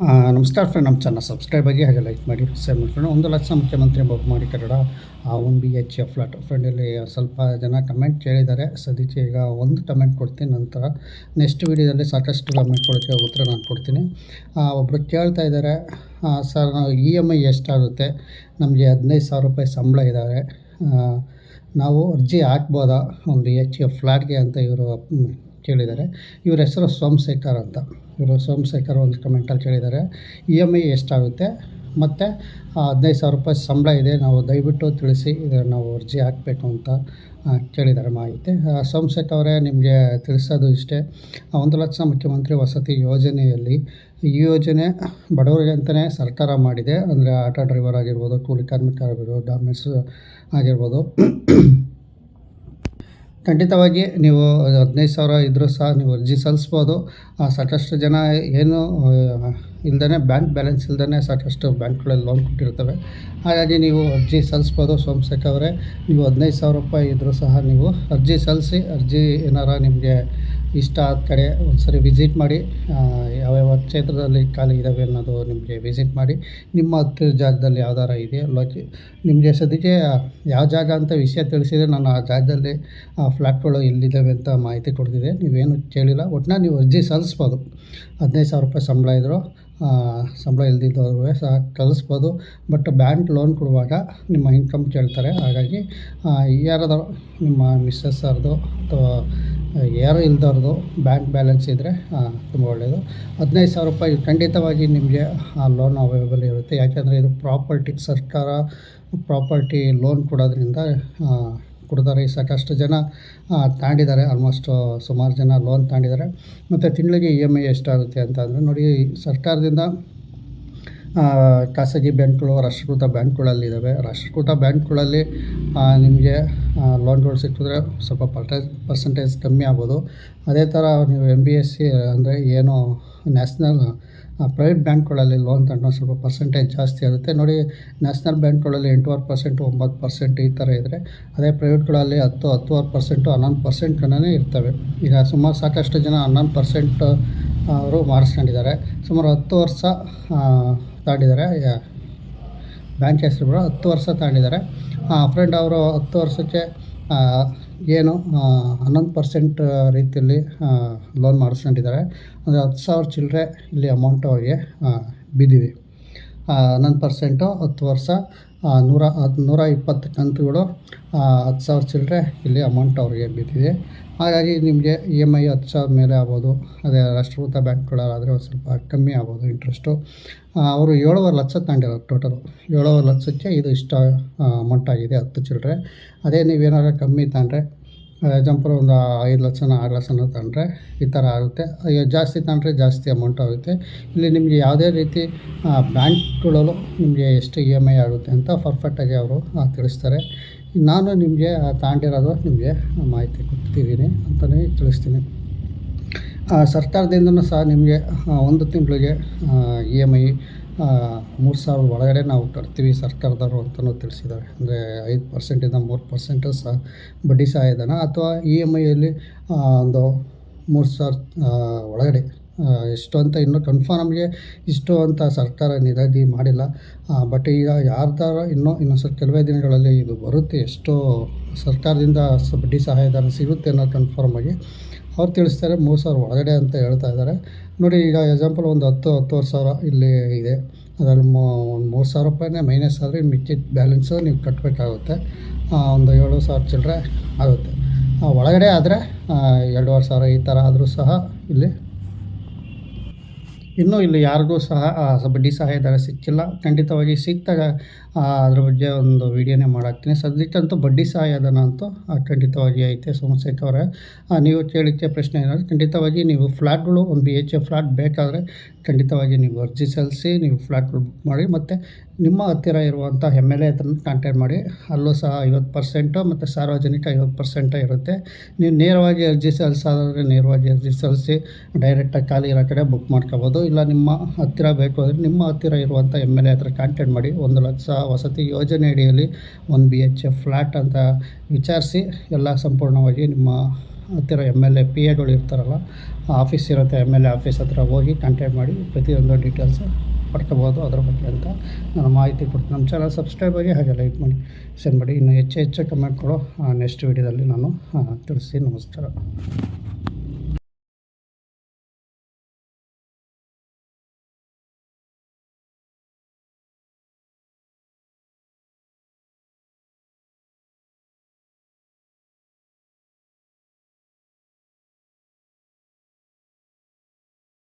ನಮಸ್ಕಾರ ಫ್ರೆಂಡ್ ನಮ್ಮ channel subscribe ಆಗಿ ಹಾಗೆ ಲೈಕ್ ಮಾಡಿ ಶೇರ್ ಮಾಡ್ಕೊಂಡು ಒಂದು ಲಕ್ಷ ಮುಖ್ಯಮಂತ್ರಿ ಬಹುಮಾನಿ ಕನ್ನಡ, ಆ ಒಂದು B H F flat friend ಇಲ್ಲಿ ಸ್ವಲ್ಪ ಜನ ಕಮೆಂಟ್ ಕೇಳಿದ್ದಾರೆ. ಸದ್ಯಕ್ಕೆ ಈಗ ಒಂದು ಕಮೆಂಟ್ ಕೊಡ್ತೀನಿ, ನಂತರ ನೆಕ್ಸ್ಟ್ ವೀಡಿಯೋದಲ್ಲಿ ಸಾಕಷ್ಟು ಕಮೆಂಟ್ ಕೊಡೋಕ್ಕೆ ಉತ್ತರ ನಾನು ಕೊಡ್ತೀನಿ. ಒಬ್ಬರು ಕೇಳ್ತಾ ಇದ್ದಾರೆ. ಸರ್ ನಾವು ಇ ಎಂ ಐ ಎಷ್ಟಾಗುತ್ತೆ? ನಮಗೆ ಹದಿನೈದು ಸಾವಿರ ರೂಪಾಯಿ ಸಂಬಳ ಇದ್ದಾರೆ ನಾವು ಅರ್ಜಿ ಹಾಕ್ಬೋದಾ? ಒಂದು ಎಚ್ ಎಫ್ ಫ್ಲಾಟ್ಗೆ ಅಂತ ಇವರು ಕೇಳಿದ್ದಾರೆ. ಇವ್ರ ಹೆಸರು ಸೋಮಶೇಖರ್ ಅಂತ. ಇವರು ಸೋಮಶೇಖರ್ ಒಂದು ಕಮೆಂಟಲ್ಲಿ ಕೇಳಿದ್ದಾರೆ. ಇ ಎಂ ಐ ಎಷ್ಟಾಗುತ್ತೆ? ಮತ್ತು ಹದಿನೈದು ಸಾವಿರ ರೂಪಾಯಿ ಸಂಬಳ ಇದೆ, ನಾವು ದಯವಿಟ್ಟು ತಿಳಿಸಿ ನಾವು ಅರ್ಜಿ ಹಾಕಬೇಕು ಅಂತ ಕೇಳಿದ್ದಾರೆ ಮಾಹಿತಿ. ಸೋಮಶೇಖರ್ ಅವರೇ ನಿಮಗೆ ತಿಳಿಸೋದು ಇಷ್ಟೇ. ಒಂದು ಲಕ್ಷ ಮುಖ್ಯಮಂತ್ರಿ ವಸತಿ ಯೋಜನೆಯಲ್ಲಿ, ಈ ಯೋಜನೆ ಬಡವರಿಗೆ ಅಂತಲೇ ಸರ್ಕಾರ ಮಾಡಿದೆ. ಅಂದರೆ ಆಟೋ ಡ್ರೈವರ್ ಆಗಿರ್ಬೋದು, ಕೂಲಿ ಕಾರ್ಮಿಕ ಆಗಿರ್ಬೋದು ಡಾರ್ಮೆಂಟ್ಸ್ ಆಗಿರ್ಬೋದು. ಖಂಡಿತವಾಗಿ ನೀವು ಹದಿನೈದು ಸಾವಿರ ಇದ್ದರೂ ಸಹ ನೀವು ಅರ್ಜಿ ಸಲ್ಲಿಸ್ಬೋದು. ಸಾಕಷ್ಟು ಜನ ಏನು ಇಲ್ದೇ ಬ್ಯಾಂಕ್ ಬ್ಯಾಲೆನ್ಸ್ ಇಲ್ದೇ ಸಾಕಷ್ಟು ಬ್ಯಾಂಕ್ಗಳಲ್ಲಿ ಲೋನ್ ಕೊಟ್ಟಿರ್ತವೆ ಹಾಗಾಗಿ ನೀವು ಅರ್ಜಿ ಸಲ್ಲಿಸ್ಬೋದು ಸೋಮಶೇಖರ್ ಅವರೇ. ನೀವು ಹದಿನೈದು ಸಾವಿರ ರೂಪಾಯಿ ಇದ್ದರೂ ಸಹ ನೀವು ಅರ್ಜಿ ಸಲ್ಲಿಸಿ, ಅರ್ಜಿ ಏನಾರ ನಿಮಗೆ ಇಷ್ಟ ಆದ ಕಡೆ ಒಂದು ಸರಿ ವಿಸಿಟ್ ಮಾಡಿ ಯಾವ ಕ್ಷೇತ್ರದಲ್ಲಿ ಖಾಲಿ ಇದ್ದಾವೆ ಅನ್ನೋದು ನಿಮಗೆ ವಿಸಿಟ್ ಮಾಡಿ, ನಿಮ್ಮ ಹತ್ತಿರ ಜಾಗದಲ್ಲಿ ಯಾವ್ದಾರ ಇದೆ ಲೋಕಿ, ನಿಮಗೆ ಸದ್ಯಕ್ಕೆ ಯಾವ ಜಾಗ ಅಂತ ವಿಷಯ ತಿಳಿಸಿದರೆ ನಾನು ಆ ಜಾಗದಲ್ಲಿ, ಆ ಫ್ಲ್ಯಾಟ್ಗಳು ಎಲ್ಲಿದ್ದಾವೆ ಅಂತ ಮಾಹಿತಿ ಕೊಡ್ತಿದ್ದೆ. ನೀವೇನು ಕೇಳಿಲ್ಲ. ಒಟ್ಟಿನ ನೀವು ಅರ್ಜಿ ಸಲ್ಲಿಸ್ಬೋದು. ಹದಿನೈದು ಸಾವಿರ ರೂಪಾಯಿ ಸಂಬಳ ಇದ್ದರು ಸಂಬಳ ಇಲ್ದಿದ್ದವ್ರು ಸಹ ಕಲಿಸ್ಬೋದು. ಬಟ್ ಬ್ಯಾಂಕ್ ಲೋನ್ ಕೊಡುವಾಗ ನಿಮ್ಮ ಇನ್ಕಮ್ ಕೇಳ್ತಾರೆ. ಹಾಗಾಗಿ ಯಾರಾದರೂ ನಿಮ್ಮ ಮಿಸ್ಸಸ್ ಅವ್ರದ್ದು ಅಥವಾ ಯಾರು ಇಲ್ದವ್ರದ್ದು ಬ್ಯಾಂಕ್ ಬ್ಯಾಲೆನ್ಸ್ ಇದ್ದರೆ ತುಂಬ ಒಳ್ಳೆಯದು ಹದಿನೈದು ಸಾವಿರ ರೂಪಾಯಿ ಖಂಡಿತವಾಗಿ ನಿಮಗೆ ಆ ಲೋನ್ ಅವೈಲೇಬಲ್ ಇರುತ್ತೆ. ಯಾಕೆಂದರೆ ಇದು ಪ್ರಾಪರ್ಟಿ ಸರ್ಕಾರ ಪ್ರಾಪರ್ಟಿ ಲೋನ್ ಕೊಡೋದ್ರಿಂದ ಕೊಡ್ತಾರೆ. ಸಾಕಷ್ಟು ಜನ ತಾಂಡಿದ್ದಾರೆ. ಆಲ್ಮೋಸ್ಟ್ ಸುಮಾರು ಜನ ಲೋನ್ ತಾಂಡಿದ್ದಾರೆ. ಮತ್ತು ತಿಂಗಳಿಗೆ ಇ ಎಂ ಐ ಎಷ್ಟಾಗುತ್ತೆ ಅಂತ ಅಂದರೆ ನೋಡಿ, ಸರ್ಕಾರದಿಂದ ಖಾಸಗಿ ಬ್ಯಾಂಕ್ಗಳು, ರಾಷ್ಟ್ರೀಕೃತ ಬ್ಯಾಂಕ್ಗಳಲ್ಲಿದ್ದಾವೆ. ರಾಷ್ಟ್ರೀಕೃತ ಬ್ಯಾಂಕ್ಗಳಲ್ಲಿ ನಿಮಗೆ ಲೋನ್ಗಳು ಸಿಕ್ಕಿದ್ರೆ ಸ್ವಲ್ಪ ಪರ್ಟೇಜ್ ಪರ್ಸೆಂಟೇಜ್ ಕಮ್ಮಿ ಆಗ್ಬೋದು. ಅದೇ ಥರ ನೀವು ಎಂ ಬಿ ಎಸ್ ಸಿ ಅಂದರೆ ಏನು ನ್ಯಾಷನಲ್ ಪ್ರೈವೇಟ್ ಬ್ಯಾಂಕ್ಗಳಲ್ಲಿ ಲೋನ್ ತಗೊಂಡು ಸ್ವಲ್ಪ ಪರ್ಸೆಂಟೇಜ್ ಜಾಸ್ತಿ ಆಗುತ್ತೆ ನೋಡಿ ನ್ಯಾಷನಲ್ ಬ್ಯಾಂಕ್ಗಳಲ್ಲಿ ಎಂಟೂವರೆ ಪರ್ಸೆಂಟು ಒಂಬತ್ತು ಪರ್ಸೆಂಟ್ ಈ ಥರ ಇದ್ದರೆ ಅದೇ ಪ್ರೈವೇಟ್ಗಳಲ್ಲಿ ಹತ್ತು, ಹತ್ತುವರೆ ಪರ್ಸೆಂಟು ಹನ್ನೊಂದು ಪರ್ಸೆಂಟ್ ಕನೇ ಇರ್ತವೆ. ಈಗ ಸುಮಾರು ಸಾಕಷ್ಟು ಜನ ಹನ್ನೊಂದು ಪರ್ಸೆಂಟ್ ಅವರು ಮಾಡಿಸ್ಕೊಂಡಿದ್ದಾರೆ. ಸುಮಾರು ಹತ್ತು ವರ್ಷ ತಾಂಡಿದ್ದಾರೆ. ಬ್ಯಾಂಕ್ ಹೆಸರು ಕೂಡ ಹತ್ತು ವರ್ಷ ತಾಂಡಿದ್ದಾರೆ. ಫ್ರೆಂಡ್ ಅವರು ಹತ್ತು ವರ್ಷಕ್ಕೆ ಏನು ಹನ್ನೊಂದು ಪರ್ಸೆಂಟ್ ರೀತಿಯಲ್ಲಿ ಲೋನ್ ಮಾಡಿಸ್ಕೊಂಡಿದ್ದಾರೆ. ಅಂದರೆ ಹತ್ತು ಸಾವಿರ ಚಿಲ್ಲರೆ ಇಲ್ಲಿ ಅಮೌಂಟ್ ಅವರಿಗೆ ಬಿದ್ದೀವಿ ಹನ್ನೊಂದು ಪರ್ಸೆಂಟು ಹತ್ತು ವರ್ಷ ನೂರ ನೂರ ಇಪ್ಪತ್ತು ಕಂತುಗಳು ಹತ್ತು ಸಾವಿರ ಚಿಲ್ಲರೆ ಇಲ್ಲಿ ಅಮೌಂಟ್ ಅವರಿಗೆ ಬಿದ್ದಿದೆ. ಹಾಗಾಗಿ ನಿಮಗೆ ಇ ಎಂ ಐ ಹತ್ತು ಸಾವಿರ ಮೇಲೆ ಆಗ್ಬೋದು, ಅದೇ ರಾಷ್ಟ್ರೀಕೃತ ಬ್ಯಾಂಕ್ಗಳಾದರೆ ಒಂದು ಸ್ವಲ್ಪ ಕಮ್ಮಿ ಆಗ್ಬೋದು ಇಂಟ್ರೆಸ್ಟು ಅವರು ಏಳುವರೆ ಲಕ್ಷ ತಗೊಂಡಿರೋದು ಟೋಟಲು ಏಳುವರೆ ಲಕ್ಷಕ್ಕೆ ಇದು ಇಷ್ಟ ಅಮೌಂಟ್ ಆಗಿದೆ ಹತ್ತು ಚಿಲ್ಲರೆ. ಅದೇ ನೀವೇನಾದ್ರು ಕಮ್ಮಿ ತಗೊಂಡ್ರೆ ಎಕ್ಸಾಂಪಲ್ ಒಂದು ಐದು ಲಕ್ಷನ ಆರು ಲಕ್ಷನ ತಗೊಂಡ್ರೆ ಈ ಥರ ಆಗುತ್ತೆ. ಜಾಸ್ತಿ ತಗೊಂಡ್ರೆ ಜಾಸ್ತಿ ಅಮೌಂಟ್ ಆಗುತ್ತೆ. ಇಲ್ಲಿ ನಿಮಗೆ ಯಾವುದೇ ರೀತಿ ಬ್ಯಾಂಕ್ಗಳಲ್ಲೂ ನಿಮಗೆ ಎಷ್ಟು ಇ ಎಂ ಐ ಆಗುತ್ತೆ ಅಂತ ಪರ್ಫೆಕ್ಟಾಗಿ ಅವರು ತಿಳಿಸ್ತಾರೆ. ನಾನು ನಿಮಗೆ ತಾಂಡಿರೋದು ನಿಮಗೆ ಮಾಹಿತಿ ಕೊಡ್ತಿದ್ದೀನಿ ಅಂತಲೇ ತಿಳಿಸ್ತೀನಿ. ಸರ್ಕಾರದಿಂದನೂ ಸಹ ನಿಮಗೆ ಒಂದು ತಿಂಗಳಿಗೆ ಇ ಎಂ ಐ ಮೂರು ಸಾವಿರ ಒಳಗಡೆ ನಾವು ಕಟ್ತೀವಿ ಸರ್ಕಾರದವರು ಅಂತಲೂ ತಿಳಿಸಿದ್ದಾರೆ. ಅಂದರೆ ಐದು ಪರ್ಸೆಂಟಿಂದ ಮೂರು ಪರ್ಸೆಂಟ್ ಸಹ ಬಡ್ಡಿ ಸಹಾಯಧನ ಅಥವಾ ಇ ಎಂ ಐಯಲ್ಲಿ ಒಂದು ಮೂರು ಸಾವಿರ ಒಳಗಡೆ ಎಷ್ಟು ಅಂತ ಇನ್ನೂ ಕನ್ಫರ್ಮ್ಗೆ ಇಷ್ಟು ಅಂತ ಸರ್ಕಾರ ನಿಗದಿ ಮಾಡಿಲ್ಲ. ಬಟ್ ಈಗ ಯಾರ್ದಾರ ಇನ್ನೂ ಇನ್ನೊಂದು ಸ್ವಲ್ಪ ಕೆಲವೇ ದಿನಗಳಲ್ಲಿ ಇದು ಬರುತ್ತೆ. ಎಷ್ಟು ಸರ್ಕಾರದಿಂದ ಬಡ್ಡಿ ಸಹಾಯಧನ ಸಿಗುತ್ತೆ ಅನ್ನೋದು ಕನ್ಫರ್ಮ್ ಆಗಿ ಅವ್ರು ತಿಳಿಸ್ತಾರೆ ಮೂರು ಸಾವಿರ ಒಳಗಡೆ ಅಂತ ಹೇಳ್ತಾ ಇದ್ದಾರೆ. ನೋಡಿ, ಈಗ ಎಕ್ಸಾಂಪಲ್ ಒಂದು ಹತ್ತು, ಹತ್ತುವರೆ ಸಾವಿರ ಇಲ್ಲಿ ಇದೆ. ಅದರಲ್ಲಿ ಒಂದು ಮೂರು ಸಾವಿರ ರೂಪಾಯಿನೇ ಮೈನಸ್ ಆದರೆ ಮಿಕ್ಕಿದ ಬ್ಯಾಲೆನ್ಸು ನೀವು ಕಟ್ಟಬೇಕಾಗುತ್ತೆ ಒಂದು ಏಳು ಸಾವಿರ ಚಿಲ್ಲರೆ ಆಗುತ್ತೆ. ಒಳಗಡೆ ಆದರೆ ಎರಡೂವರೆ ಸಾವಿರ ಈ ಥರ ಆದರೂ ಸಹ ಇಲ್ಲಿ ಇನ್ನೂ ಇಲ್ಲಿ ಯಾರಿಗೂ ಸಹ ಬಡ್ಡಿ ಸಹಾಯಧನ ಸಿಕ್ಕಿಲ್ಲ. ಖಂಡಿತವಾಗಿ ಸಿಕ್ತಾಗ ಆ, ಅದ್ರ ಬಗ್ಗೆ ಒಂದು ವಿಡಿಯೋನೇ ಮಾಡಾಕ್ತೀನಿ. ಸದ್ಯಕ್ಕಂತೂ ಬಡ್ಡಿ ಸಹಾಯಧನ ಅಂತೂ ಖಂಡಿತವಾಗಿ ಐತೆ ಸೋಮಶೇಖರ್ ಅವರೇ. ನೀವು ಕೇಳಿಕ್ಕೆ ಪ್ರಶ್ನೆ ಏನಾದರೆ ಖಂಡಿತವಾಗಿ ನೀವು ಫ್ಲ್ಯಾಟ್ಗಳು ಒಂದು ಬಿ ಎಚ್ ಎ ಫ್ಲ್ಯಾಟ್ ಬೇಕಾದರೆ ಖಂಡಿತವಾಗಿ ನೀವು ಅರ್ಜಿ ಸಲ್ಲಿಸಿ ನೀವು ಫ್ಲ್ಯಾಟ್ಗಳು ಬುಕ್ ಮಾಡಿ ಮತ್ತು ನಿಮ್ಮ ಹತ್ತಿರ ಇರುವಂಥ ಎಂ ಎಲ್ ಎ ಹತ್ರ ಕಾಂಟ್ಯಾಕ್ಟ್ ಮಾಡಿ. ಅಲ್ಲೂ ಸಹ ಐವತ್ತು ಪರ್ಸೆಂಟು ಮತ್ತು ಸಾರ್ವಜನಿಕ ಐವತ್ತು ಪರ್ಸೆಂಟ ಇರುತ್ತೆ. ನೀವು ನೇರವಾಗಿ ಅರ್ಜಿ ಸಲ್ಲಿಸೋದಾದರೆ ನೇರವಾಗಿ ಅರ್ಜಿ ಸಲ್ಲಿಸಿ ಡೈರೆಕ್ಟಾಗಿ ಖಾಲಿ ಇರೋ ಕಡೆ ಬುಕ್ ಮಾಡ್ಕೋಬೋದು. ಇಲ್ಲ ನಿಮ್ಮ ಹತ್ತಿರ ಬೇಕು ಅಂದರೆ ನಿಮ್ಮ ಹತ್ತಿರ ಇರುವಂಥ ಎಂ ಎಲ್ ಎ ಹತ್ರ ಕಾಂಟ್ಯಾಕ್ಟ್ ಮಾಡಿ. ಒಂದು ಲಕ್ಷ ವಸತಿ ಯೋಜನೆ ಅಡಿಯಲ್ಲಿ ಒಂದು ಬಿ ಎಚ್ ಎಫ್ ಫ್ಲ್ಯಾಟ್ ಅಂತ ವಿಚಾರಿಸಿ ಎಲ್ಲ ಸಂಪೂರ್ಣವಾಗಿ ನಿಮ್ಮ ಹತ್ತಿರ ಎಂ ಎಲ್ ಎ ಪಿ ಎಗಳು ಇರ್ತಾರಲ್ಲ, ಆ ಆಫೀಸ್ ಇರುತ್ತೆ. ಎಂ ಎಲ್ ಎ ಆಫೀಸ್ ಹತ್ರ ಹೋಗಿ ಕಾಂಟ್ಯಾಕ್ಟ್ ಮಾಡಿ ಪ್ರತಿಯೊಂದು ಡೀಟೇಲ್ಸ್ ಪಡ್ಕೋಬೋದು ಅದ್ರ ಬಗ್ಗೆ ಅಂತ ನಾನು ಮಾಹಿತಿ ಕೊಡ್ತೀನಿ. ನಮ್ಮ ಚಾನಲ್ ಸಬ್ಸ್ಕ್ರೈಬ್ ಆಗಿ ಹಾಗೆ ಲೈಕ್ ಮಾಡಿ ಸೆಂಡ್ ಮಾಡಿ. ಇನ್ನು ಹೆಚ್ಚು ಹೆಚ್ಚು ಕಮೆಂಟ್ಗಳು ನೆಕ್ಸ್ಟ್ ವೀಡಿಯೋದಲ್ಲಿ ನಾನು ತಿಳಿಸಿ ತಿಳಿಸ್ತೀನಿ. ನಮಸ್ಕಾರ.